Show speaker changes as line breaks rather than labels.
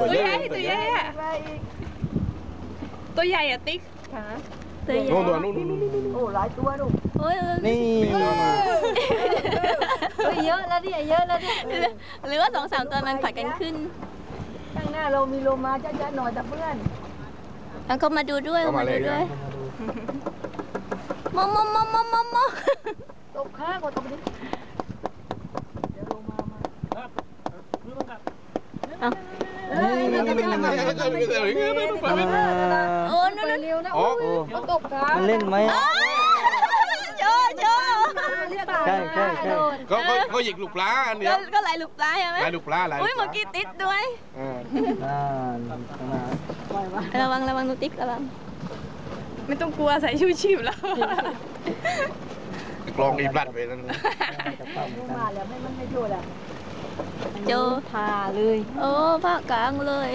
ตัวใหญ่ตัวใหญ่อะ
ไปอีก
ตัวใหญ่อะติ๊ก
ขา
ตัวใหญ่
นู่นตัวนู่นนู่นนู่นนู่น
โอ้หลายตัวลูก
โอ้ยเออ
นี่
เฮ้ยเยอะแล้วเนี่ยเยอะแล้วเนี่ยหรือว่าสองสามตัวมันผัดกันขึ้น
ข้างหน้าเรามีโลมาจ้าๆหน่อยแต่เพื่อน
แล้วก็มาดูด้วย
เข้ามา
มา
เล
ดู
ย
ด้ว
นะ
ยมอมมอมมอมมอมมอ
ตบข้าก็ตบดิเดี๋ยวโลมามา
เอา
เอนั่นเป็นอะไร
โอ้นู่น
ไป
นู่น
เร็วนะ
อ๋อ
โอ้ยตบขา
มันเล่นไหม
อ้าวโชว์โชว์
ใช่ใช่ใช่
เขาเขาเขาหยิกลูกปลาอันเดียว
ก็ไหลลูกปลาใช่ไหม
ลายลูกปลาลาย
อุ้ยเมื่อกี้ติดด้วย
อ่า
ระวังระวังดูติ๊กระวัง
ไม่ต้องกลัวใส่ชูชีพแล้วกลองอีบลัดไปนั่น
จะเข้าเหมือนกัน
มาแล้วไม่มันไม่โยนอะ
โจ
พาเลย
โอ้ภาคกลางเลย